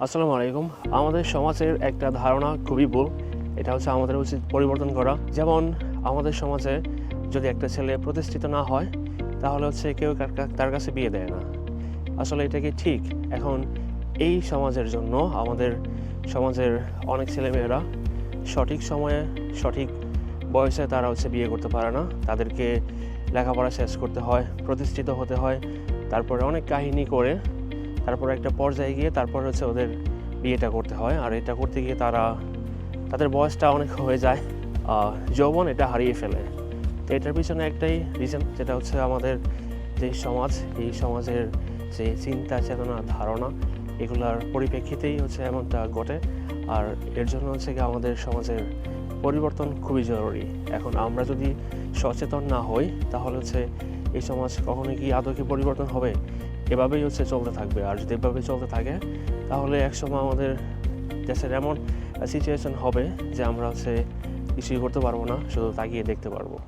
আসসালামু আলাইকুম। আমাদের সমাজের একটা ধারণা খুবই ভুল। এটা হচ্ছে আমাদের উচিত পরিবর্তন করা। যেমন আমাদের সমাজে যদি একটা ছেলে প্রতিষ্ঠিত না হয়, তাহলে হচ্ছে কেউ তার কাছে বিয়ে দেয় না। আসলে এটা কি ঠিক? এখন এই সমাজের জন্য আমাদের সমাজের অনেক ছেলেমেয়েরা সঠিক সময়ে সঠিক বয়সে তারা হচ্ছে বিয়ে করতে পারে না। তাদেরকে লেখাপড়া শেষ করতে হয়, প্রতিষ্ঠিত হতে হয়। তারপরে অনেক কাহিনী করে তারপর একটা পর্যায়ে গিয়ে তারপর হচ্ছে ওদের বিয়েটা করতে হয়। আর এটা করতে গিয়ে তারা, তাদের বয়সটা অনেক হয়ে যায়। যৌবন এটা হারিয়ে ফেলে। তো এটার পিছনে একটাই রিজন যেটা হচ্ছে আমাদের যে সমাজ, এই সমাজের যে চিন্তা, চেতনা, ধারণা, এগুলার পরিপ্রেক্ষিতেই হচ্ছে এমনটা ঘটে। আর এর জন্য হচ্ছে কি আমাদের সমাজের পরিবর্তন খুবই জরুরি। এখন আমরা যদি সচেতন না হই, তাহলে হচ্ছে এই সমাজ কখনোই কি আদৌ কি পরিবর্তন হবে? এভাবেই হচ্ছে চলতে থাকবে। আর যদি এভাবে চলতে থাকে, তাহলে একসময় আমাদের দেশের এমন সিচুয়েশন হবে যে আমরা হচ্ছে কিছুই করতে পারব না, শুধু তাকিয়ে দেখতে পারব।